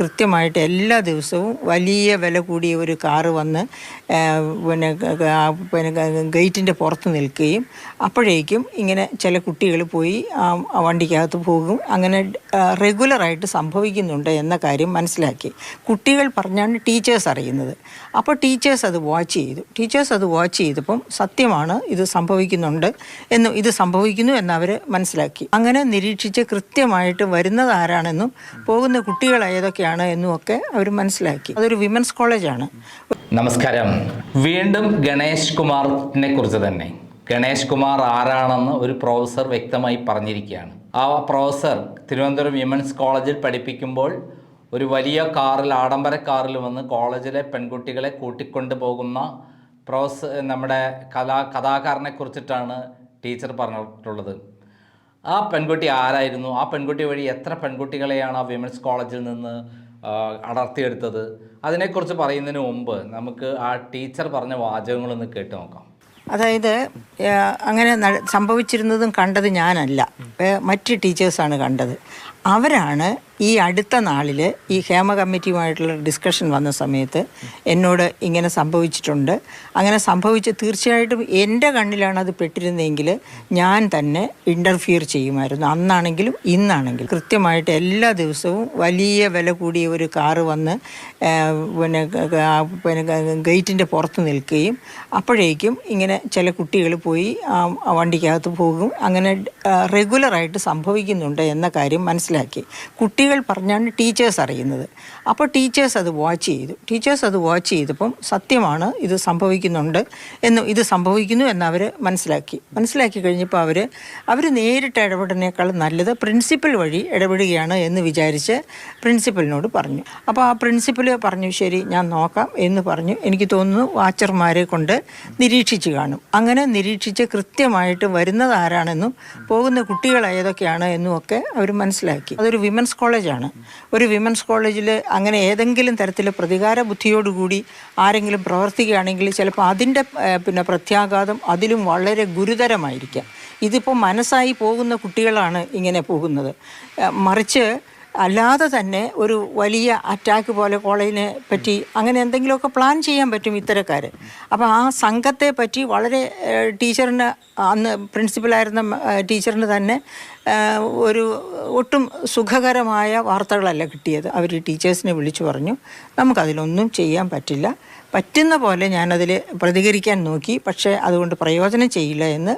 കൃത്യമായിട്ട് എല്ലാ ദിവസവും വലിയ വില കൂടിയ ഒരു കാറ് വന്ന് പിന്നെ പിന്നെ ഗേറ്റിന്റെ പുറത്ത് നിൽക്കുകയും അപ്പോഴേക്കും ഇങ്ങനെ ചില കുട്ടികൾ പോയി ആ വണ്ടിക്കകത്ത് പോകും. അങ്ങനെ റെഗുലറായിട്ട് സംഭവിക്കുന്നുണ്ട് എന്ന കാര്യം മനസ്സിലാക്കി. കുട്ടികൾ പറഞ്ഞാണ് ടീച്ചേഴ്സ് അറിയുന്നത്. അപ്പോൾ ടീച്ചേഴ്സ് അത് വാച്ച് ചെയ്തു. ടീച്ചേഴ്സ് അത് വാച്ച് ചെയ്തപ്പം സത്യമാണ് ഇത് സംഭവിക്കുന്നുണ്ട് എന്ന് ഇത് സംഭവിക്കുന്നു എന്നവർ മനസ്സിലാക്കി. അങ്ങനെ നിരീക്ഷിച്ച് കൃത്യമായിട്ട് വരുന്നത് ആരാണെന്നും പോകുന്ന കുട്ടികൾ ഏതൊക്കെയാണ് എന്നും ഒക്കെ അവർ മനസ്സിലാക്കി. അതൊരു വിമൻസ് കോളേജാണ്. നമസ്കാരം. വീണ്ടും ഗണേഷ് കുമാറിനെ കുറിച്ച് തന്നെ. ഗണേഷ് കുമാർ ആരാണെന്ന് ഒരു പ്രൊഫസർ വ്യക്തമായി പറഞ്ഞിരിക്കുകയാണ്. ആ പ്രൊഫസർ തിരുവനന്തപുരം വിമൻസ് കോളേജിൽ പഠിപ്പിക്കുമ്പോൾ ഒരു വലിയ കാറിൽ ആഡംബര കാറിൽ വന്ന് കോളേജിലെ പെൺകുട്ടികളെ കൂട്ടിക്കൊണ്ടു പോകുന്ന പ്രൊഫസർ നമ്മുടെ കലാ കഥാകാരനെ കുറിച്ചിട്ടാണ് ടീച്ചർ പറഞ്ഞിട്ടുള്ളത്. ആ പെൺകുട്ടി ആരായിരുന്നു? ആ പെൺകുട്ടി വഴി എത്ര പെൺകുട്ടികളെയാണ് ആ വിമൻസ് കോളേജിൽ നിന്ന് അടർത്തിയെടുത്തത്? അതിനെക്കുറിച്ച് പറയുന്നതിന് മുമ്പ് നമുക്ക് ആ ടീച്ചർ പറഞ്ഞ വാചകങ്ങളൊന്ന് കേട്ട് നോക്കാം. അതായത് അങ്ങനെ സംഭവിച്ചിരുന്നതും കണ്ടത് ഞാനല്ല. മറ്റ് ടീച്ചേഴ്സാണ് കണ്ടത്. അവരാണ് ഈ അടുത്ത നാളിൽ ഈ ഹേമ കമ്മിറ്റിയുമായിട്ടുള്ള ഡിസ്കഷൻ വന്ന സമയത്ത് എന്നോട് ഇങ്ങനെ സംഭവിച്ചിട്ടുണ്ട്. അങ്ങനെ സംഭവിച്ച് തീർച്ചയായിട്ടും എന്റെ കണ്ണിലാണ് അത് പെട്ടിരുന്നതെങ്കിൽ ഞാൻ തന്നെ ഇന്റർഫിയർ ചെയ്യുമായിരുന്നു. അന്നാണെങ്കിലും ഇന്നാണെങ്കിലും. കൃത്യമായിട്ട് എല്ലാ ദിവസവും വലിയ വില കൂടിയ ഒരു കാറ് വന്ന് പിന്നെ പിന്നെ ഗേറ്റിന്റെ പുറത്ത് നിൽക്കുകയും അപ്പോഴേക്കും ഇങ്ങനെ ചില കുട്ടികൾ പോയി വണ്ടിക്കകത്ത് പോകും. അങ്ങനെ റെഗുലറായിട്ട് സംഭവിക്കുന്നുണ്ട് എന്ന കാര്യം മനസ്സിലാക്കി കുട്ടികൾ പറഞ്ഞാണ് ടീച്ചേഴ്സ് അറിയുന്നത്. അപ്പോൾ ടീച്ചേഴ്സ് അത് വാച്ച് ചെയ്തു. ടീച്ചേഴ്സ് അത് വാച്ച് ചെയ്തപ്പം സത്യമാണ് ഇത് സംഭവിക്കുന്നുണ്ട് എന്ന് ഇത് സംഭവിക്കുന്നു എന്നവർ മനസ്സിലാക്കി. മനസ്സിലാക്കി കഴിഞ്ഞപ്പോൾ അവർ അവർ നേരിട്ട് ഇടപെടുന്നേക്കാൾ നല്ലത് പ്രിൻസിപ്പൽ വഴി ഇടപെടുകയാണ് എന്ന് വിചാരിച്ച് പ്രിൻസിപ്പലിനോട് പറഞ്ഞു. അപ്പോൾ ആ പ്രിൻസിപ്പൽ പറഞ്ഞു ശരി ഞാൻ നോക്കാം എന്ന് പറഞ്ഞു. എനിക്ക് തോന്നുന്നു വാച്ചർമാരെ കൊണ്ട് നിരീക്ഷിച്ച് കാണും. അങ്ങനെ നിരീക്ഷിച്ച് കൃത്യമായിട്ട് വരുന്നത് ആരാണെന്നും പോകുന്ന കുട്ടികൾ ഏതൊക്കെയാണ് എന്നും ഒക്കെ അവർ മനസ്സിലാക്കി. അതൊരു വിമൻസ് കോളേജാണ് ഒരു വിമൻസ് കോളേജിൽ അങ്ങനെ ഏതെങ്കിലും തരത്തിൽ പ്രതികാര ബുദ്ധിയോടുകൂടി ആരെങ്കിലും പ്രവർത്തിക്കുകയാണെങ്കിൽ ചിലപ്പോൾ അതിന്റെ പിന്നെ പ്രത്യാഘാതം അതിലും വളരെ ഗുരുതരമായിരിക്കാം. ഇതിപ്പോൾ മനസ്സായി പോകുന്ന കുട്ടികളാണ് ഇങ്ങനെ പോകുന്നത്. മറിച്ച് അല്ലാതെ തന്നെ ഒരു വലിയ അറ്റാക്ക് പോലെ കോളേജിനെ പറ്റി അങ്ങനെ എന്തെങ്കിലുമൊക്കെ പ്ലാൻ ചെയ്യാൻ പറ്റും ഇത്തരക്കാർ അപ്പോൾ ആ സംഘത്തെ പറ്റി വളരെ ടീച്ചറിന് അന്ന് പ്രിൻസിപ്പലായിരുന്ന ടീച്ചറിന് തന്നെ ഒരു ഒട്ടും സുഖകരമായ വാർത്തകളല്ല കിട്ടിയത്. അവർ ടീച്ചേഴ്സിനെ വിളിച്ചു പറഞ്ഞു നമുക്കതിലൊന്നും ചെയ്യാൻ പറ്റില്ല. പറ്റുന്ന പോലെ ഞാനതിൽ പ്രതികരിക്കാൻ നോക്കി. പക്ഷേ അതുകൊണ്ട് പ്രയോജനം ചെയ്യില്ല എന്ന്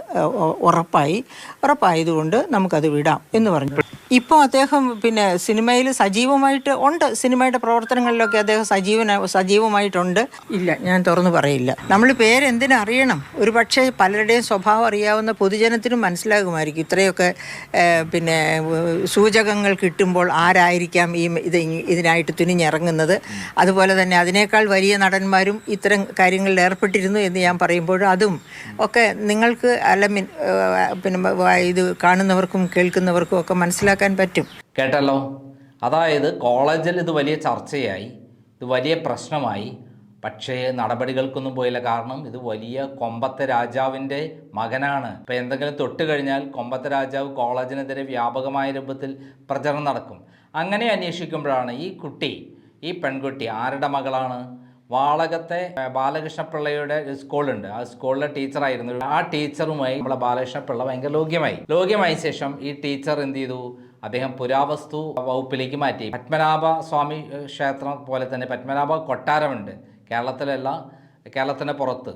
ഉറപ്പായി. ഉറപ്പായതുകൊണ്ട് നമുക്കത് വിടാം എന്ന് പറഞ്ഞു. ഇപ്പോൾ അദ്ദേഹം പിന്നെ സിനിമയിൽ സജീവമായിട്ട് ഉണ്ട്. സിനിമയുടെ പ്രവർത്തനങ്ങളിലൊക്കെ അദ്ദേഹം സജീവന സജീവമായിട്ടുണ്ട്. ഇല്ല ഞാൻ തുറന്നു പറയില്ല. നമ്മൾ പേരെന്തിനറിയണം ഒരു പക്ഷേ പലരുടെയും സ്വഭാവം അറിയാവുന്ന പൊതുജനത്തിനും മനസ്സിലാകുമായിരിക്കും. ഇത്രയൊക്കെ പിന്നെ സൂചകങ്ങൾ കിട്ടുമ്പോൾ ആരായിരിക്കാം ഈ ഇത് ഇതിനായിട്ട് തുനിഞ്ഞിറങ്ങുന്നത്? അതുപോലെ തന്നെ അതിനേക്കാൾ വലിയ നടന്മാരും ഇത്തരം കാര്യങ്ങളിൽ ഏർപ്പെട്ടിരുന്നു എന്ന് ഞാൻ പറയുമ്പോൾ അതും ഒക്കെ നിങ്ങൾക്ക് അല്ല പിന്നെ ഇത് കാണുന്നവർക്കും കേൾക്കുന്നവർക്കും ഒക്കെ മനസ്സിലാക്കാൻ പറ്റും. കേട്ടല്ലോ? അതായത് കോളേജിൽ ഇത് വലിയ ചർച്ചയായി ഇത് വലിയ പ്രശ്നമായി. പക്ഷേ നടപടികൾക്കൊന്നും പോയില്ല. കാരണം ഇത് വലിയ കൊമ്പത്തെ രാജാവിന്റെ മകനാണ്. ഇപ്പം എന്തെങ്കിലും തൊട്ട് കഴിഞ്ഞാൽ കൊമ്പത്തെ രാജാവ് കോളേജിനെതിരെ വ്യാപകമായ രൂപത്തിൽ പ്രചരണം നടക്കും. അങ്ങനെ അന്വേഷിക്കുമ്പോഴാണ് ഈ കുട്ടി ഈ പെൺകുട്ടി ആരുടെ മകളാണ്? വാളകത്തെ ബാലകൃഷ്ണപിള്ളയുടെ സ്കൂളുണ്ട്. ആ സ്കൂളിലെ ടീച്ചറായിരുന്നു. ആ ടീച്ചറുമായി നമ്മളെ ബാലകൃഷ്ണപിള്ള ഭയങ്കര ലോഗ്യമായി ലോഗ്യമായ ശേഷം ഈ ടീച്ചർ എന്ത് ചെയ്തു? അദ്ദേഹം പുരാവസ്തു വകുപ്പിലേക്ക് മാറ്റി. പത്മനാഭ സ്വാമി ക്ഷേത്രം പോലെ തന്നെ പത്മനാഭ കൊട്ടാരമുണ്ട് കേരളത്തിലല്ല കേരളത്തിന് പുറത്ത്.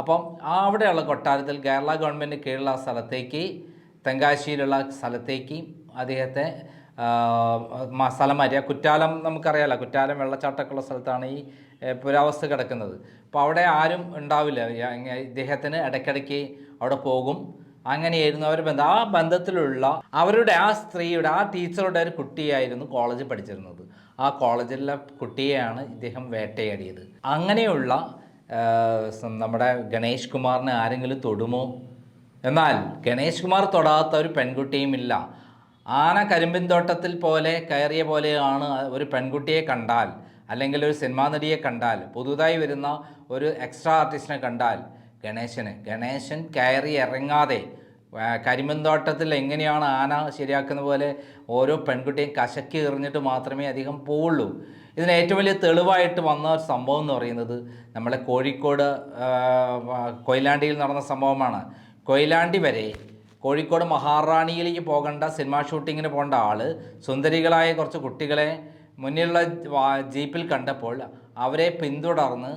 അപ്പം ആ അവിടെയുള്ള കൊട്ടാരത്തിൽ കേരള ഗവൺമെന്റ് കീഴിലുള്ള സ്ഥലത്തേക്ക് തെങ്കാശിയിലുള്ള സ്ഥലത്തേക്ക് അദ്ദേഹത്തെ സ്ഥലം മാറ്റി. മാറ്റിയ കുറ്റാലം നമുക്കറിയാലോ കുറ്റാലം വെള്ളച്ചാട്ടമൊക്കെ ഉള്ള സ്ഥലത്താണ് ഈ പുരാവസ്തു കിടക്കുന്നത്. അപ്പോൾ അവിടെ ആരും ഉണ്ടാവില്ല. ഇദ്ദേഹത്തിന് ഇടയ്ക്കിടയ്ക്ക് അവിടെ പോകും. അങ്ങനെയായിരുന്നു അവർ ബന്ധം. ആ ബന്ധത്തിലുള്ള അവരുടെ ആ സ്ത്രീയുടെ ആ ടീച്ചറുടെ ഒരു കുട്ടിയായിരുന്നു കോളേജിൽ പഠിച്ചിരുന്നത്. ആ കോളേജിലെ കുട്ടിയെയാണ് ഇദ്ദേഹം വേട്ടയാടിയത്. അങ്ങനെയുള്ള നമ്മുടെ ഗണേഷ് കുമാറിനെ ആരെങ്കിലും തൊടുമോ? എന്നാൽ ഗണേഷ് കുമാർ തൊടാത്ത ഒരു പെൺകുട്ടിയും ഇല്ല. ആന കരിമ്പിൻ തോട്ടത്തിൽ പോലെ കയറിയ പോലെയാണ് ഒരു പെൺകുട്ടിയെ കണ്ടാൽ അല്ലെങ്കിൽ ഒരു സിനിമാ നടിയെ കണ്ടാൽ പുതുതായി വരുന്ന ഒരു എക്സ്ട്രാ ആർട്ടിസ്റ്റിനെ കണ്ടാൽ ഗണേശന്. ഗണേശൻ കയറി ഇറങ്ങാതെ കരിമന്തോട്ടത്തിൽ എങ്ങനെയാണ് ആന ശരിയാക്കുന്ന പോലെ ഓരോ പെൺകുട്ടിയും കശക്കി എറിഞ്ഞിട്ട് മാത്രമേ അധികം പോവുള്ളൂ. ഇതിന് ഏറ്റവും വലിയ തെളിവായിട്ട് വന്ന ഒരു സംഭവം എന്ന് പറയുന്നത് നമ്മളെ കോഴിക്കോട് കൊയിലാണ്ടിയിൽ നടന്ന സംഭവമാണ്. കൊയിലാണ്ടി വരെ കോഴിക്കോട് മഹാറാണിയിലേക്ക് പോകേണ്ട സിനിമാ ഷൂട്ടിങ്ങിന് പോകേണ്ട ആൾ സുന്ദരികളായ കുറച്ച് കുട്ടികളെ മുന്നിലുള്ള ജീപ്പിൽ കണ്ടപ്പോൾ അവരെ പിന്തുടർന്ന്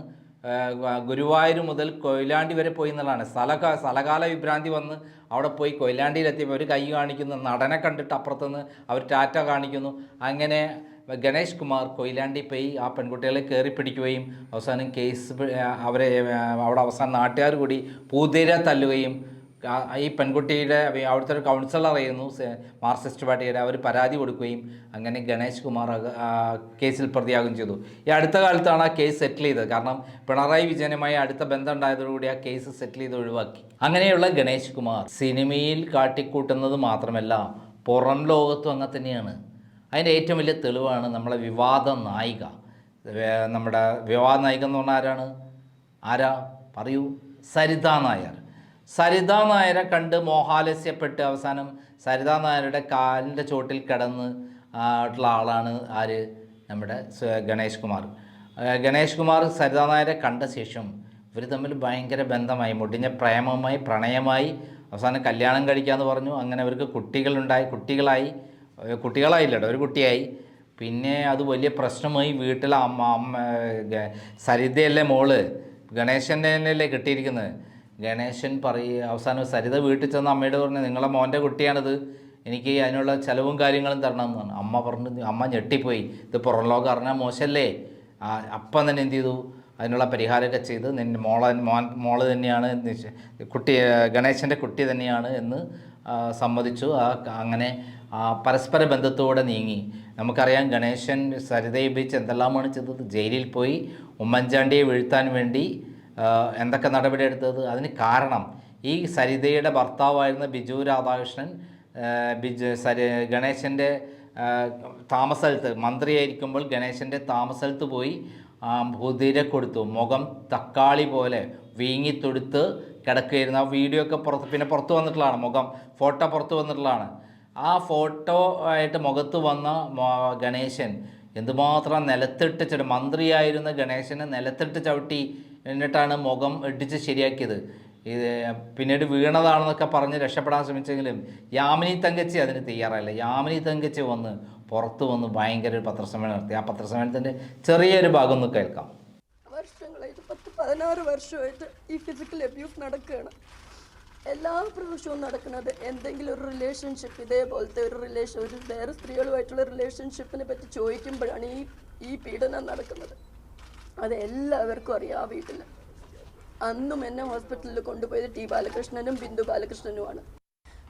ഗുരുവായൂർ മുതൽ കൊയിലാണ്ടി വരെ പോയി എന്നുള്ളതാണ്. സ്ഥലക സ്ഥലകാല വിഭ്രാന്തി വന്ന് അവിടെ പോയി കൊയിലാണ്ടിയിലെത്തിയപ്പോൾ ഒരു കൈ കാണിക്കുന്നു നടനെ കണ്ടിട്ട് അപ്പുറത്തുനിന്ന് അവർ ടാറ്റ കാണിക്കുന്നു. അങ്ങനെ ഗണേഷ് കുമാർ കൊയിലാണ്ടി പോയി ആ പെൺകുട്ടികളെ കയറി പിടിക്കുകയും അവസാനം കേസ് അവരെ അവിടെ അവസാനം നാട്ടുകാർ കൂടി പൂതിര തല്ലുകയും ഈ പെൺകുട്ടിയുടെ അവിടുത്തെ ഒരു കൗൺസിലർ മാർക്സിസ്റ്റ് പാർട്ടിയുടെ അവർ പരാതി കൊടുക്കുകയും അങ്ങനെ ഗണേഷ് കുമാർ കേസിൽ പ്രതിയാകുകയും ചെയ്തു. ഈ അടുത്ത കാലത്താണ് ആ കേസ് സെറ്റിൽ ചെയ്തത്. കാരണം പിണറായി വിജയനുമായി അടുത്ത ബന്ധം ഉണ്ടായതോടുകൂടി ആ കേസ് സെറ്റിൽ ചെയ്ത് ഒഴിവാക്കി. അങ്ങനെയുള്ള ഗണേഷ് കുമാർ സിനിമയിൽ കാട്ടിക്കൂട്ടുന്നത് മാത്രമല്ല പുറം ലോകത്തും അങ്ങനെ തന്നെയാണ്. അതിന്റെ ഏറ്റവും വലിയ തെളിവാണ് നമ്മളെ വിവാദ നായിക. നമ്മുടെ വിവാദ നായിക എന്ന് പറഞ്ഞാൽ ആരാണ്? ആരാ? പറയൂ. സരിതാ നായർ. സരിത നായരെ കണ്ട് മോഹാലസ്യപ്പെട്ട് അവസാനം സരിത നായരുടെ കാലിന്റെ ചോട്ടിൽ കിടന്ന് ആയിട്ടുള്ള ആളാണ് ആര്? നമ്മുടെ ഗണേഷ് കുമാർ. ഗണേഷ് കുമാർ സരിത നായരെ കണ്ട ശേഷം ഇവർ തമ്മിൽ ഭയങ്കര ബന്ധമായി മുടിഞ്ഞ പ്രേമമായി പ്രണയമായി അവസാനം കല്യാണം കഴിക്കാമെന്ന് പറഞ്ഞു. അങ്ങനെ അവർക്ക് കുട്ടികളുണ്ടായി കുട്ടികളായി കുട്ടികളായില്ല ഒരു കുട്ടിയായി. പിന്നെ അത് വലിയ പ്രശ്നമായി വീട്ടിലെ അമ്മ അമ്മ സരിതയല്ലേ മോൾ? ഗണേശന്റെ തന്നെയല്ലേ കിട്ടിയിരിക്കുന്നത്? ഗണേശൻ പറയുക അവസാനം സരിത വീട്ടിൽ ചെന്ന് അമ്മയോട് പറഞ്ഞു നിങ്ങളെ മോന്റെ കുട്ടിയാണിത്. എനിക്ക് അതിനുള്ള ചിലവും കാര്യങ്ങളും തരണം എന്ന് പറഞ്ഞു. അമ്മ പറഞ്ഞു അമ്മ ഞെട്ടിപ്പോയി. ഇത് പുറം ലോകം അറിഞ്ഞാൽ മോശമല്ലേ? അപ്പം തന്നെ എന്ത് ചെയ്തു? അതിനുള്ള പരിഹാരമൊക്കെ ചെയ്ത് നിന്റെ മോളെ മോൻ മോൾ തന്നെയാണ് കുട്ടി ഗണേശന്റെ കുട്ടി തന്നെയാണ് എന്ന് സമ്മതിച്ചു. ആ അങ്ങനെ പരസ്പര ബന്ധത്തോടെ നീങ്ങി. നമുക്കറിയാം ഗണേശൻ സരിതയെ ഉപയോഗിച്ച് എന്തെല്ലാമാണ് ചെയ്തത്? ജയിലിൽ പോയി ഉമ്മൻചാണ്ടിയെ വീഴ്ത്താൻ വേണ്ടി എന്തൊക്കെ നടപടി എടുത്തത്? അതിന് കാരണം ഈ സരിതയുടെ ഭർത്താവായിരുന്ന ബിജു രാധാകൃഷ്ണൻ ബിജു സരി ഗണേശന്റെ താമസസ്ഥലത്ത് മന്ത്രിയായിരിക്കുമ്പോൾ ഗണേശന്റെ താമസസ്ഥലത്ത് പോയി ഭൂതിര കൊടുത്തു. മുഖം തക്കാളി പോലെ വീങ്ങിത്തൊടുത്ത് കിടക്കുകയായിരുന്നു. ആ വീഡിയോ ഒക്കെ പുറത്ത് പിന്നെ പുറത്ത് വന്നിട്ടുള്ളതാണ് മുഖം. ഫോട്ടോ പുറത്ത് വന്നിട്ടുള്ളതാണ്. ആ ഫോട്ടോ ആയിട്ട് മുഖത്ത് വന്ന ഗണേശൻ എന്തുമാത്രം നിലത്തിട്ട് ചവിട്ടി മന്ത്രിയായിരുന്ന ഗണേശനെ നിലത്തിട്ട് ചവിട്ടി എന്നിട്ടാണ് മുഖം ഇടിച്ച് ശരിയാക്കിയത്. ഇത് പിന്നീട് വീണതാണെന്നൊക്കെ പറഞ്ഞ് രക്ഷപ്പെടാൻ ശ്രമിച്ചെങ്കിലും യാമിനി തങ്കച്ചി അതിന് തയ്യാറായില്ല. യാമിനി തങ്കച്ചി വന്ന് പുറത്ത് വന്ന് ഭയങ്കര ഒരു പത്രസമ്മേളനം നടത്തി. ആ പത്രസമ്മേളനത്തിന്റെ ചെറിയൊരു ഭാഗം ഒന്ന് കേൾക്കാം വർഷങ്ങളായിട്ട് പത്ത് പതിനാറ് വർഷമായിട്ട് ഈ ഫിസിക്കൽ അബ്യൂസ് നടക്കുകയാണ്. എല്ലാ പ്രാവശ്യവും നടക്കുന്നത് എന്തെങ്കിലും ഒരു റിലേഷൻഷിപ്പ് ഇതേപോലത്തെ ഒരു റിലേഷൻ ഒരു വേറെ സ്ത്രീകളുമായിട്ടുള്ള റിലേഷൻഷിപ്പിനെ പറ്റി ചോദിക്കുമ്പോഴാണ് ഈ ഈ പീഡനം നടക്കുന്നത്. അത് എല്ലാവർക്കും അറിയാം ആ വീട്ടിൽ. അന്നും എന്നെ ഹോസ്പിറ്റലിൽ കൊണ്ടുപോയത് ടി ബാലകൃഷ്ണനും ബിന്ദു ബാലകൃഷ്ണനുമാണ്.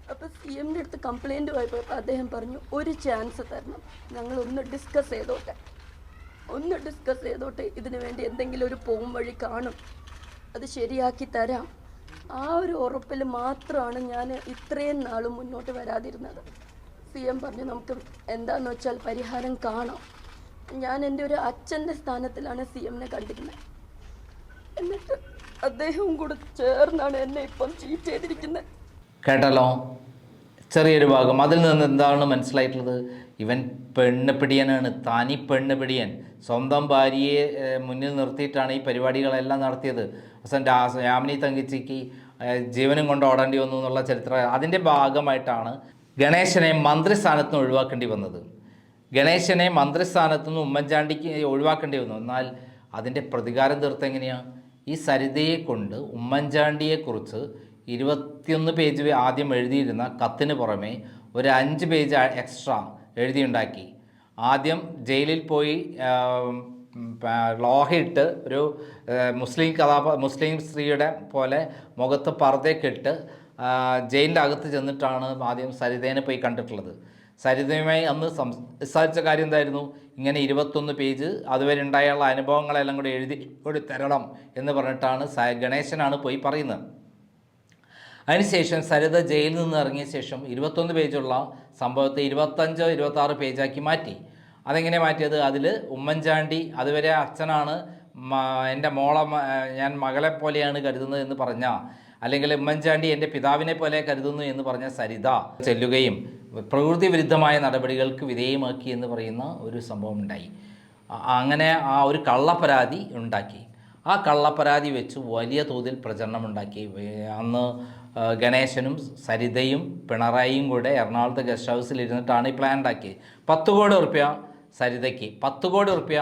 അപ്പോൾ സി എമ്മിന്റെ അടുത്ത് കംപ്ലൈന്റ് പോയപ്പോൾ അദ്ദേഹം പറഞ്ഞു ഒരു ചാൻസ് തരണം. ഞങ്ങൾ ഒന്ന് ഡിസ്കസ് ചെയ്തോട്ടെ. ഒന്ന് ഡിസ്കസ് ചെയ്തോട്ടെ. ഇതിനു വേണ്ടി എന്തെങ്കിലും ഒരു പോം വഴി കാണും. അത് ശരിയാക്കി തരാം. ആ ഒരു ഉറപ്പിൽ മാത്രമാണ് ഞാൻ ഇത്രയും നാളും മുന്നോട്ട് വരാതിരുന്നത്. സി എം പറഞ്ഞു നമുക്ക് എന്താന്ന് വെച്ചാൽ പരിഹാരം കാണാം. ഞാൻ എന്റെ ഒരു അച്ഛന്റെ സ്ഥാനത്തിലാണ് സി എമ്മിനെ കണ്ടിരുന്നത്. എന്നിട്ട് അദ്ദേഹവും കൂടെ ചേർന്നാണ് എന്നെ ഇപ്പം ചീറ്റ് ചെയ്തിരിക്കുന്നത്. കേട്ടല്ലോ? ചെറിയൊരു ഭാഗം. അതിൽ നിന്ന് എന്താണ് മനസ്സിലായിട്ടുള്ളത്? ഇവൻ പെണ്ണ് പിടിയനാണ്. താനി പെണ്ണ് പിടിയൻ. സ്വന്തം ഭാര്യയെ മുന്നിൽ നിർത്തിയിട്ടാണ് ഈ പരിപാടികളെല്ലാം നടത്തിയത്. അവസാനം രാ- യാമിനി തങ്കിച്ചിക്ക് ജീവനും കൊണ്ട് ഓടേണ്ടി വന്നു എന്നുള്ള ചരിത്രം. അതിന്റെ ഭാഗമായിട്ടാണ് ഗണേശനെ മന്ത്രിസ്ഥാനത്ത് നിന്ന് ഒഴിവാക്കേണ്ടി വന്നത്. ഗണേശനെ മന്ത്രിസ്ഥാനത്തു നിന്ന് ഉമ്മൻചാണ്ടിക്ക് ഒഴിവാക്കേണ്ടി വന്നു. എന്നാൽ അതിന്റെ പ്രതികാരം തീർത്ത് എങ്ങനെയാണ് ഈ സരിതയെ കൊണ്ട് ഉമ്മൻചാണ്ടിയെക്കുറിച്ച് ഇരുപത്തിയൊന്ന് പേജ് ആദ്യം എഴുതിയിരുന്ന കത്തിന് പുറമെ ഒരു അഞ്ച് പേജ് എക്സ്ട്രാ എഴുതിയുണ്ടാക്കി. ആദ്യം ജയിലിൽ പോയി ലോഹയിട്ട് ഒരു മുസ്ലിം കഥാപ മുസ്ലിം സ്ത്രീയുടെ പോലെ മുഖത്ത് പർദ്ദയൊക്കെ ഇട്ട് ജയിലിന്റെ അകത്ത് ചെന്നിട്ടാണ് ആദ്യം സരിതേനെ പോയി കണ്ടിട്ടുള്ളത്. സരിതയുമായി അന്ന് സംസാരിച്ച കാര്യം എന്തായിരുന്നു? ഇങ്ങനെ ഇരുപത്തൊന്ന് പേജ് അതുവരെ ഉണ്ടായുള്ള അനുഭവങ്ങളെല്ലാം കൂടി എഴുതി കൂടി തരണം എന്ന് പറഞ്ഞിട്ടാണ് സ ഗണേശനാണ് പോയി പറയുന്നത്. അതിനുശേഷം സരിത ജയിലിൽ നിന്ന് ഇറങ്ങിയ ശേഷം ഇരുപത്തൊന്ന് പേജുള്ള സംഭവത്തെ ഇരുപത്തഞ്ചോ ഇരുപത്താറ് പേജാക്കി മാറ്റി. അതെങ്ങനെ മാറ്റിയത്? അതിൽ ഉമ്മൻചാണ്ടി അതുവരെ അച്ഛനാണ് എന്റെ മോളെ ഞാൻ മകളെ പോലെയാണ് കരുതുന്നത് എന്ന് പറഞ്ഞ അല്ലെങ്കിൽ ഉമ്മൻചാണ്ടി എന്റെ പിതാവിനെ പോലെ കരുതുന്നു എന്ന് പറഞ്ഞ സരിത ചെല്ലുകയും പ്രകൃതി വിരുദ്ധമായ നടപടികൾക്ക് വിധേയമാക്കി എന്ന് പറയുന്ന ഒരു സംഭവം ഉണ്ടായി. അങ്ങനെ ആ ഒരു കള്ളപ്പരാതി ഉണ്ടാക്കി. ആ കള്ളപ്പരാതി വെച്ച് വലിയ തോതിൽ പ്രചരണമുണ്ടാക്കി ഉണ്ടാക്കി. അന്ന് ഗണേശനും സരിതയും പിണറായിയും കൂടെ എറണാകുളത്ത് ഗസ്റ്റ് ഹൗസിൽ ഇരുന്നിട്ടാണ് ഈ പ്ലാൻ ഉണ്ടാക്കിയത്. പത്ത് കോടി റുപ്യ സരിതയ്ക്ക്. പത്ത് കോടി റുപ്യ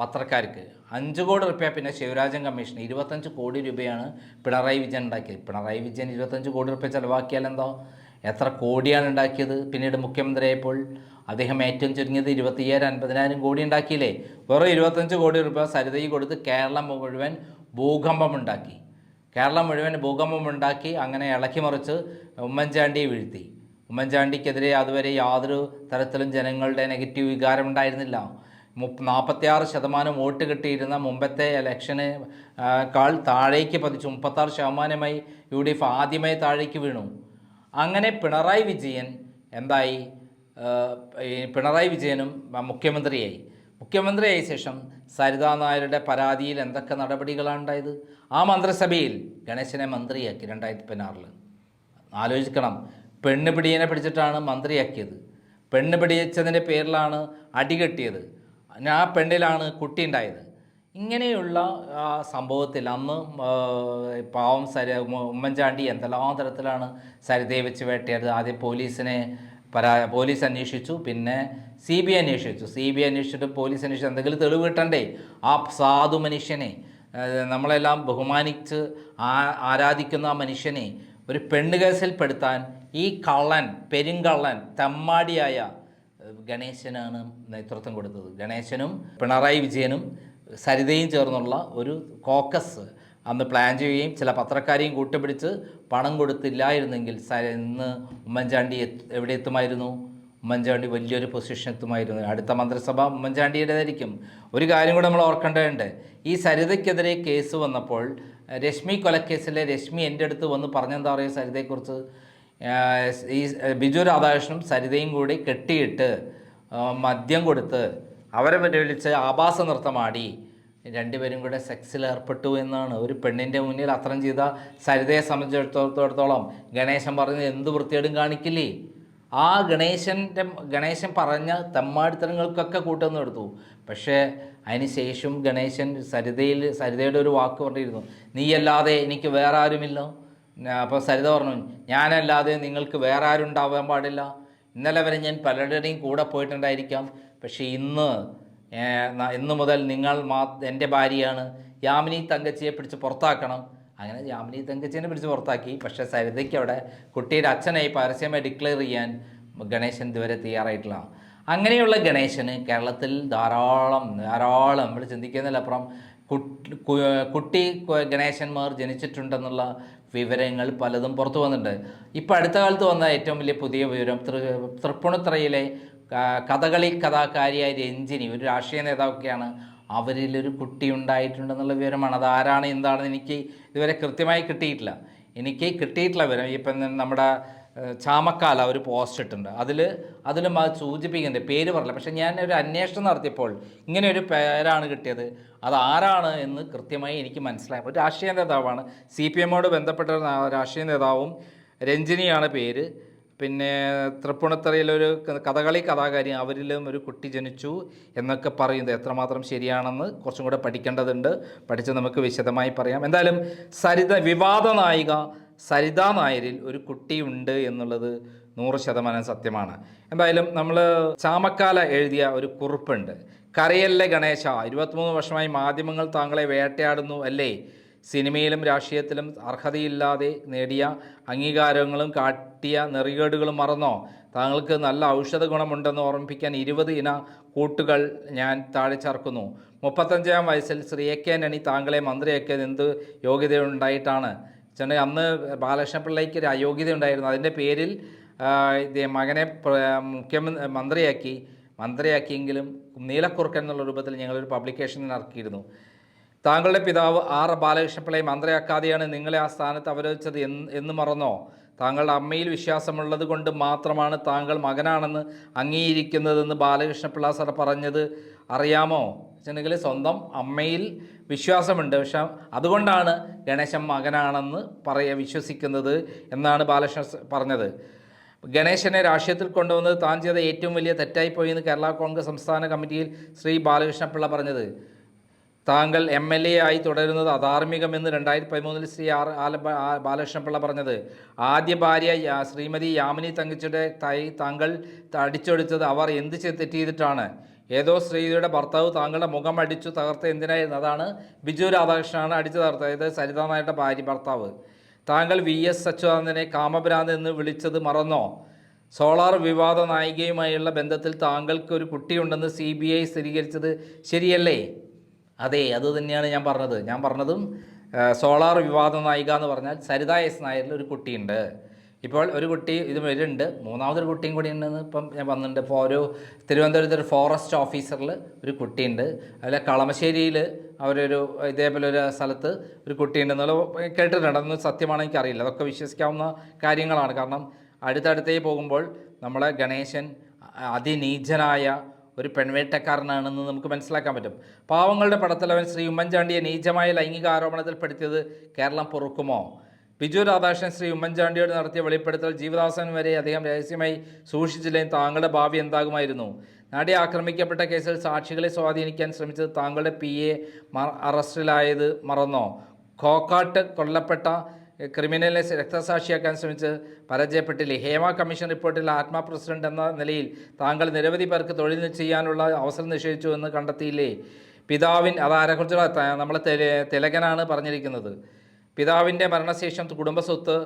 പത്രക്കാർക്ക് അഞ്ച് കോടി റുപ്യ പിന്നെ ശിവരാജൻ കമ്മീഷൻ ഇരുപത്തഞ്ച് കോടി രൂപയാണ് പിണറായി വിജയൻ ഉണ്ടാക്കിയത്. പിണറായി വിജയൻ ഇരുപത്തഞ്ച് കോടി റുപ്യ ചിലവാക്കിയാൽ എന്തോ? എത്ര കോടിയാണ് ഉണ്ടാക്കിയത്? പിന്നീട് മുഖ്യമന്ത്രിയായപ്പോൾ അദ്ദേഹം ഏറ്റവും ചുരുങ്ങിയത് ഇരുപത്തിയ്യായിരം അൻപതിനായിരം കോടി ഉണ്ടാക്കിയില്ലേ? വെറും ഇരുപത്തഞ്ച് കോടി രൂപ സരിതയിൽ കൊടുത്ത് കേരളം മുഴുവൻ ഭൂകമ്പമുണ്ടാക്കി കേരളം മുഴുവൻ ഭൂകമ്പമുണ്ടാക്കി അങ്ങനെ ഇളക്കി മറിച്ച് ഉമ്മൻചാണ്ടിയെ വീഴ്ത്തി. ഉമ്മൻചാണ്ടിക്കെതിരെ അതുവരെ യാതൊരു തരത്തിലും ജനങ്ങളുടെ നെഗറ്റീവ് വികാരം ഉണ്ടായിരുന്നില്ല. മുപ്പ നാൽപ്പത്തിയാറ് ശതമാനം വോട്ട് കിട്ടിയിരുന്ന മുമ്പത്തെ ഇലക്ഷന് കാൾ താഴേക്ക് പതിച്ചു. മുപ്പത്താറ് ശതമാനമായി യു ഡി എഫ് ആദ്യമായി താഴേക്ക് വീണു. അങ്ങനെ പിണറായി വിജയൻ എന്തായി? പിണറായി വിജയനും മുഖ്യമന്ത്രിയായി. മുഖ്യമന്ത്രിയായ ശേഷം സരിതാ നായരുടെ പരാതിയിൽ എന്തൊക്കെ നടപടികളാണ് ഉണ്ടായത്? ആ മന്ത്രിസഭയിൽ ഗണേശനെ മന്ത്രിയാക്കി രണ്ടായിരത്തി പതിനാറിൽ ആലോചിക്കണം. പെണ്ണ് പിടിയനെ പിടിച്ചിട്ടാണ് മന്ത്രിയാക്കിയത്. പെണ്ണ് പിടിച്ചതിന്റെ പേരിലാണ് അടികെട്ടിയത് ആ പെണ്ണിലാണ് കുട്ടി ഉണ്ടായത്. ഇങ്ങനെയുള്ള സംഭവത്തിൽ അന്ന് പാവം സര ഉമ്മ- ഉമ്മൻചാണ്ടി എന്തെല്ലാം തരത്തിലാണ് സരിതയെ വെച്ച് വേട്ടയത് ആദ്യം പോലീസിനെ പരാ പോലീസ് അന്വേഷിച്ചു പിന്നെ സി ബി അന്വേഷിച്ചു. സി ബി അന്വേഷിച്ചിട്ട് പോലീസ് അന്വേഷിച്ചു എന്തെങ്കിലും തെളിവ് കിട്ടണ്ടേ? ആ സാധു മനുഷ്യനെ നമ്മളെല്ലാം ബഹുമാനിച്ച് ആ ആരാധിക്കുന്ന ആ മനുഷ്യനെ ഒരു പെണ്ണ് കേസിൽ പെടുത്താൻ ഈ കള്ളൻ പെരുങ്കള്ളൻ തെമ്മാടിയായ ഗണേശനാണ് നേതൃത്വം കൊടുത്തത്. ഗണേശനും പിണറായി വിജയനും സരിതയും ചേർന്നുള്ള ഒരു കോക്കസ് അന്ന് പ്ലാൻ ചെയ്യുകയും ചില പത്രക്കാരെയും കൂട്ടുപിടിച്ച് പണം കൊടുത്തില്ലായിരുന്നെങ്കിൽ ഇന്ന് ഉമ്മൻചാണ്ടി എവിടെ എത്തുമായിരുന്നു? ഉമ്മൻചാണ്ടി വലിയൊരു പൊസിഷൻ എത്തുമായിരുന്നു. അടുത്ത മന്ത്രിസഭ ഉമ്മൻചാണ്ടിയുടേതായിരിക്കും. ഒരു കാര്യം കൂടെ നമ്മൾ ഓർക്കേണ്ടതുണ്ട്. ഈ സരിതയ്ക്കെതിരെ കേസ് വന്നപ്പോൾ രശ്മി കൊലക്കേസിലെ രശ്മി എന്റെ അടുത്ത് വന്ന് പറഞ്ഞെന്താ പറയുക സരിതയെക്കുറിച്ച്? ഈ ബിജു രാധാകൃഷ്ണനും സരിതയും കൂടി കെട്ടിയിട്ട് മദ്യം കൊടുത്ത് അവരെ വിളിച്ച് ആഭാസ നൃത്തമാടി. രണ്ടുപേരും കൂടെ സെക്സിൽ ഏർപ്പെട്ടു എന്നാണ്. ഒരു പെണ്ണിന്റെ മുന്നിൽ അത്രം ചെയ്ത സരിതയെ സംബന്ധിച്ചിടത്തോളം ഗണേശൻ പറഞ്ഞത് എന്ത് വൃത്തിയേടും കാണിക്കില്ലേ? ആ ഗണേശന്റെ ഗണേശൻ പറഞ്ഞ തെമ്മാടിത്തരങ്ങൾക്കൊക്കെ കൂട്ടെന്ന് എടുത്തു. പക്ഷേ അതിന് ശേഷം ഗണേശൻ സരിതയിൽ സരിതയുടെ ഒരു വാക്ക് പറഞ്ഞിരുന്നു. നീയല്ലാതെ എനിക്ക് വേറെ ആരുമില്ല. അപ്പോൾ സരിത പറഞ്ഞു ഞാനല്ലാതെ നിങ്ങൾക്ക് വേറെ ആരും ഉണ്ടാവാൻ പാടില്ല. ഇന്നലെ വരെ ഞാൻ പലരുടെയും കൂടെ പോയിട്ടുണ്ടായിരിക്കാം. പക്ഷേ ഇന്ന് ഇന്നു മുതൽ നിങ്ങൾ മാ എന്റെ ഭാര്യയാണ്. യാമിനി തങ്കച്ചിയെ പിടിച്ച് പുറത്താക്കണം. അങ്ങനെ യാമിനി തങ്കച്ചിനെ പിടിച്ച് പുറത്താക്കി. പക്ഷേ സരിതയ്ക്ക് അവിടെ കുട്ടിയുടെ അച്ഛനായി പരസ്യമായി ഡിക്ലെയർ ചെയ്യാൻ ഗണേശൻ ഇതുവരെ തയ്യാറായിട്ടില്ല. അങ്ങനെയുള്ള ഗണേശന് കേരളത്തിൽ ധാരാളം ധാരാളം നമ്മൾ ചിന്തിക്കുന്നതിലപ്പുറം കുട്ടി ഗണേശന്മാർ ജനിച്ചിട്ടുണ്ടെന്നുള്ള വിവരങ്ങൾ പലതും പുറത്തു വന്നിട്ടുണ്ട്. ഇപ്പോൾ അടുത്ത കാലത്ത് വന്ന ഏറ്റവും വലിയ പുതിയ വിവരം തൃപ്പൂണിത്തറയിലെ കഥകളി കഥാകാരിയായ രഞ്ജിനി ഒരു രാഷ്ട്രീയ നേതാവൊക്കെയാണ് അവരിലൊരു കുട്ടി ഉണ്ടായിട്ടുണ്ടെന്നുള്ള വിവരമാണ്. അത് ആരാണ് എന്താണെന്ന് എനിക്ക് ഇതുവരെ കൃത്യമായി കിട്ടിയിട്ടില്ല. എനിക്ക് കിട്ടിയിട്ടുള്ള വിവരം. ഇപ്പം നമ്മുടെ ചാമക്കാല ഒരു പോസ്റ്റ് ഇട്ടുണ്ട് അതിൽ അതിലും അത് സൂചിപ്പിക്കുന്നുണ്ട് പേര് പറഞ്ഞില്ല. പക്ഷേ ഞാൻ ഒരു അന്വേഷണം നടത്തിയപ്പോൾ ഇങ്ങനെ ഒരു പേരാണ് കിട്ടിയത്. അത് ആരാണ് എന്ന് കൃത്യമായി എനിക്ക് മനസ്സിലായി. ഒരു രാഷ്ട്രീയ നേതാവാണ്. സി പി എമ്മോട് ബന്ധപ്പെട്ട രാഷ്ട്രീയ നേതാവും രഞ്ജിനിയാണ് പേര്. പിന്നെ തൃപ്പൂണിത്തറയിലൊരു കഥകളി കഥാകാരി അവരിലും ഒരു കുട്ടി ജനിച്ചു എന്നൊക്കെ പറയുന്നത് എത്രമാത്രം ശരിയാണെന്ന് കുറച്ചും കൂടെ പഠിക്കേണ്ടതുണ്ട്. പഠിച്ച് നമുക്ക് വിശദമായി പറയാം. എന്തായാലും സരിത വിവാദ നായിക സരിത നായരിൽ ഒരു കുട്ടിയുണ്ട് എന്നുള്ളത് നൂറ് ശതമാനം സത്യമാണ്. എന്തായാലും നമ്മൾ ചാമക്കാല എഴുതിയ ഒരു കുറിപ്പുണ്ട്. കരയല്ലേ ഗണേശ ഇരുപത്തിമൂന്ന് വർഷമായി മാധ്യമങ്ങൾ താങ്കളെ വേട്ടയാടുന്നു അല്ലേ? സിനിമയിലും രാഷ്ട്രീയത്തിലും അർഹതയില്ലാതെ നേടിയ അംഗീകാരങ്ങളും കാട്ടിയ നെറികേടുകളും മറന്നോ? താങ്കൾക്ക് നല്ല ഔഷധ ഗുണമുണ്ടെന്ന് ഓർമ്മിപ്പിക്കാൻ ഇരുപത് ഇന കൂട്ടുകൾ ഞാൻ താഴെ ചേർക്കുന്നു. മുപ്പത്തഞ്ചാം വയസ്സിൽ ശ്രീ എ കെ നണി താങ്കളെ മന്ത്രിയാക്കിയത് എന്ത് യോഗ്യതയുണ്ടായിട്ടാണ്? ചെന്നൈ അന്ന് ബാലകൃഷ്ണ പിള്ളയ്ക്ക് ഒരു അയോഗ്യത ഉണ്ടായിരുന്നു അതിന്റെ പേരിൽ മകനെ മുഖ്യമന്ത്രി മന്ത്രിയാക്കി. മന്ത്രിയാക്കിയെങ്കിലും നീലക്കുറുക്കൻ എന്നുള്ള രൂപത്തിൽ ഞങ്ങളൊരു പബ്ലിക്കേഷൻ ഇറക്കിയിരുന്നു താങ്കളുടെ പിതാവ് ആർ ബാലകൃഷ്ണപിള്ളയെ മന്ത്രിയാക്കാതെയാണ് നിങ്ങളെ ആ സ്ഥാനത്ത് അവരോധിച്ചത് എന്ന് എന്ന് മറന്നോ? താങ്കളുടെ അമ്മയിൽ വിശ്വാസമുള്ളത് കൊണ്ട് മാത്രമാണ് താങ്കൾ മകനാണെന്ന് അംഗീകരിക്കുന്നതെന്ന് ബാലകൃഷ്ണപിള്ള സാർ പറഞ്ഞത് അറിയാമോ? വെച്ചിട്ടുണ്ടെങ്കിൽ സ്വന്തം അമ്മയിൽ വിശ്വാസമുണ്ട്. പക്ഷെ അതുകൊണ്ടാണ് ഗണേശൻ മകനാണെന്ന് പറയ വിശ്വസിക്കുന്നത് എന്നാണ് ബാലകൃഷ്ണൻ പറഞ്ഞത്. ഗണേശനെ രാഷ്ട്രീയത്തിൽ കൊണ്ടുവന്നത് താൻ ചെയ്ത ഏറ്റവും വലിയ തെറ്റായിപ്പോയി എന്ന് കേരള കോൺഗ്രസ് സംസ്ഥാന കമ്മിറ്റിയിൽ ശ്രീ ബാലകൃഷ്ണപിള്ള പറഞ്ഞത്. താങ്കൾ എം എൽ എ ആയി തുടരുന്നത് അധാർമികമെന്ന് രണ്ടായിരത്തി പതിമൂന്നിൽ ശ്രീ ആർ ആല ബാലകൃഷ്ണപിള്ള പറഞ്ഞത്. ആദ്യ ഭാര്യ ശ്രീമതി യാമിനി തങ്കച്ചിയുടെ തൈ താങ്കൾ അടിച്ചൊടിച്ചത് അവർ എന്ത് തെറ്റ് ചെയ്തിട്ടാണ്? ഏതോ സ്ത്രീയുടെ ഭർത്താവ് താങ്കളുടെ മുഖം അടിച്ചു തകർത്ത് എന്തിനായിരുന്നു അതാണ് ബിജു രാധാകൃഷ്ണനാണ് അടിച്ചു തകർത്തത്. അതായത് സരിതാനായിട്ട് ഭാര്യ ഭർത്താവ്. താങ്കൾ വി എസ് അച്യുതാനന്ദനെ കാമഭ്രാന്ത് എന്ന് വിളിച്ചത് മറന്നോ? സോളാർ വിവാദ നായികയുമായുള്ള ബന്ധത്തിൽ താങ്കൾക്ക് ഒരു കുട്ടിയുണ്ടെന്ന് സി ബി ഐ സ്ഥിരീകരിച്ചത് ശരിയല്ലേ? അതെ അത് തന്നെയാണ് ഞാൻ പറഞ്ഞത്. ഞാൻ പറഞ്ഞതും സോളാർ വിവാദ നായിക എന്ന് പറഞ്ഞാൽ സരിത എസ് നായരിൽ ഒരു കുട്ടിയുണ്ട്. ഇപ്പോൾ ഒരു കുട്ടി ഇത് വരുന്നുണ്ട് മൂന്നാമതൊരു കുട്ടിയും കൂടി ഉണ്ടെന്ന് ഇപ്പം ഞാൻ വന്നിട്ടുണ്ട് ഇപ്പോൾ ഒരു തിരുവനന്തപുരത്ത് ഒരു ഫോറസ്റ്റ് ഓഫീസറിൽ ഒരു കുട്ടിയുണ്ട്. അതിലെ കളമശ്ശേരിയിൽ അവരൊരു ഇതേപോലെ ഒരു സ്ഥലത്ത് ഒരു കുട്ടിയുണ്ടെന്നുള്ള കേട്ടിട്ടുണ്ട്. അതൊന്നും സത്യമാണോ എനിക്കറിയില്ല. അതൊക്കെ വിശ്വസിക്കാവുന്ന കാര്യങ്ങളാണ്. കാരണം അടുത്തടുത്തേ പോകുമ്പോൾ നമ്മളെ ഗണേശൻ അതിനീചനായ ഒരു പെൺവേട്ടക്കാരനാണെന്ന് നമുക്ക് മനസ്സിലാക്കാൻ പറ്റും. പാവങ്ങളുടെ പടത്തലവൻ ശ്രീ ഉമ്മൻചാണ്ടിയെ നീചമായ ലൈംഗിക ആരോപണത്തിൽ പെടുത്തിയത് കേരളം പൊറുക്കുമോ? ബിജു രാധാകൃഷ്ണൻ ശ്രീ ഉമ്മൻചാണ്ടിയോട് നടത്തിയ വെളിപ്പെടുത്തൽ ജീവിതാവസാനം വരെ അദ്ദേഹം രഹസ്യമായി സൂക്ഷിച്ചില്ലെങ്കിൽ താങ്കളുടെ ഭാവി എന്താകുമായിരുന്നു? നടി ആക്രമിക്കപ്പെട്ട കേസിൽ സാക്ഷികളെ സ്വാധീനിക്കാൻ ശ്രമിച്ചത് താങ്കളുടെ പി എ അറസ്റ്റിലായത് മറന്നോ? കോക്കാട്ട് കൊല്ലപ്പെട്ട ക്രിമിനലിനെ രക്തസാക്ഷിയാക്കാൻ ശ്രമിച്ച് പരാജയപ്പെട്ടില്ലേ? ഹേമ കമ്മീഷൻ റിപ്പോർട്ടിൽ ആത്മാ പ്രസിഡന്റ് എന്ന നിലയിൽ താങ്കൾ നിരവധി പേർക്ക് തൊഴിൽ ചെയ്യാനുള്ള അവസരം നിഷേധിച്ചു എന്ന് കണ്ടെത്തിയില്ലേ? പിതാവിൻ അത് ആരെക്കുറിച്ചുള്ള നമ്മളെ തിലകനാണ് പറഞ്ഞിരിക്കുന്നത്. പിതാവിന്റെ മരണശേഷം കുടുംബസ്വത്ത്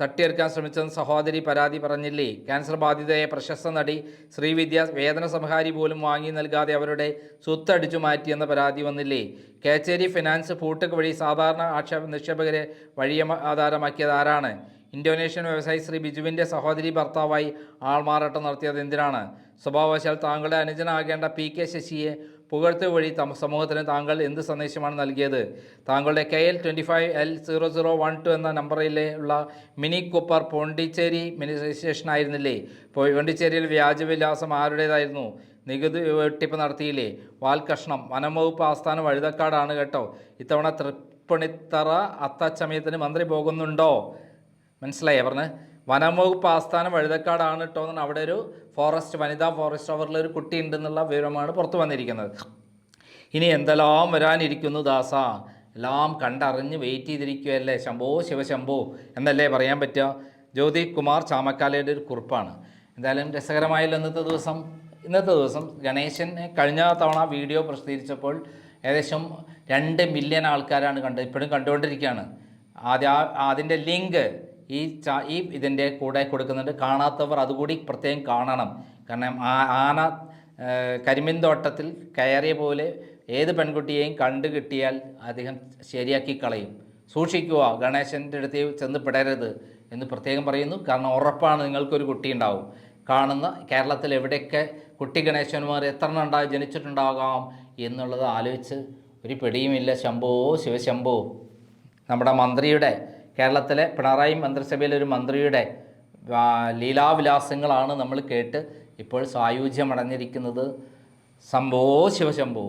തട്ടിയെടുക്കാൻ ശ്രമിച്ചെന്ന് സഹോദരി പരാതി പറഞ്ഞില്ലേ? ക്യാൻസർ ബാധിതയായ പ്രശസ്ത നടി ശ്രീവിദ്യ വേതന സംഹാരി പോലും വാങ്ങി നൽകാതെ അവരുടെ സ്വത്ത് അടിച്ചു മാറ്റിയെന്ന പരാതി വന്നില്ലേ? കേച്ചേരി ഫിനാൻസ് പൂട്ടക്ക് വഴി സാധാരണ ആക്ഷേപ നിക്ഷേപകരെ വഴിയ ആധാരമാക്കിയത് ആരാണ്? ഇന്തോനേഷ്യൻ വ്യവസായി ശ്രീ ബിജുവിന്റെ സഹോദരി ഭർത്താവായി ആൾമാറാട്ടം നടത്തിയത് എന്തിനാണ്? സ്വഭാവവശാൽ താങ്കളുടെ അനുജനാകേണ്ട പി കെ ശശിയെ പുകഴ്ത്തു വഴി സമൂഹത്തിന് താങ്കൾ എന്ത് സന്ദേശമാണ് നൽകിയത്? താങ്കളുടെ K L twenty five L zero zero one two എന്ന നമ്പറിലെ ഉള്ള mini cooper Pondicherry mini station ആയിരുന്നില്ലേ പോണ്ടിച്ചേരിയിൽ വ്യാജവിലാസം ആരുടേതായിരുന്നു? നികുതി വെട്ടിപ്പ് നടത്തിയില്ലേ? വാൽകഷ്ണം വനംവകുപ്പ് ആസ്ഥാനം വഴുതക്കാടാണ് കേട്ടോ. ഇത്തവണ തൃപ്പണിത്തറ അത്തച്ചമയത്തിന് മന്ത്രി പോകുന്നുണ്ടോ? മനസ്സിലായി പറഞ്ഞ്? വനംവകുപ്പ് ആസ്ഥാനം വഴുതക്കാടാണ് കേട്ടോ എന്നാണ് അവിടെ ഒരു ഫോറസ്റ്റ് വനിതാ ഫോറസ്റ്റ് അവറിൽ ഒരു കുട്ടി ഉണ്ടെന്നുള്ള വിവരമാണ് പുറത്തു വന്നിരിക്കുന്നത്. ഇനി എന്തെല്ലാം വരാനിരിക്കുന്നു ദാസ? എല്ലാം കണ്ടറിഞ്ഞ് വെയിറ്റ് ചെയ്തിരിക്കുകയല്ലേ? ശംഭോ ശിവശംഭോ എന്നല്ലേ പറയാൻ പറ്റുക? ജ്യോതി കുമാർ ചാമക്കാലയുടെ ഒരു കുറിപ്പാണ്. എന്തായാലും രസകരമായല്ലോ ഇന്നത്തെ ദിവസം. ഇന്നത്തെ ദിവസം ഗണേശനെ കഴിഞ്ഞ തവണ വീഡിയോ പ്രസിദ്ധീകരിച്ചപ്പോൾ ഏകദേശം രണ്ട് മില്യൺ ആൾക്കാരാണ് കണ്ടത് ഇപ്പോഴും കണ്ടുകൊണ്ടിരിക്കുകയാണ്. ആദ്യ അതിന്റെ ലിങ്ക് ഈ ചാ ഈ ഇതിന്റെ കൂടെ കൊടുക്കുന്നുണ്ട്. കാണാത്തവർ അതുകൂടി പ്രത്യേകം കാണണം. കാരണം ആ ആന കരിമീൻ തോട്ടത്തിൽ കയറിയ പോലെ ഏത് പെൺകുട്ടിയെയും കണ്ടു കിട്ടിയാൽ അദ്ദേഹം ശരിയാക്കി കളയും. സൂക്ഷിക്കുക ഗണേശന്റെ അടുത്ത് ചെന്ന് പെടരുത് എന്ന് പ്രത്യേകം പറയുന്നു. കാരണം ഉറപ്പാണ് നിങ്ങൾക്കൊരു കുട്ടി ഉണ്ടാവും കാണുന്ന കേരളത്തിൽ എവിടെയൊക്കെ കുട്ടി ഗണേശന്മാർ എത്ര ഉണ്ടായി ജനിച്ചിട്ടുണ്ടാകാം എന്നുള്ളത് ആലോചിച്ച് ഒരു പിടിയുമില്ല. ശംഭോ ശിവശംഭോ. നമ്മുടെ മന്ത്രിയുടെ കേരളത്തിലെ പിണറായി മന്ത്രിസഭയിലെ ഒരു മന്ത്രിയുടെ ലീലാവിലാസങ്ങളാണ് നമ്മൾ കേട്ട് ഇപ്പോൾ സായുജ്യമടഞ്ഞിരിക്കുന്നത്. സംഭവോ ശിവശംഭോ.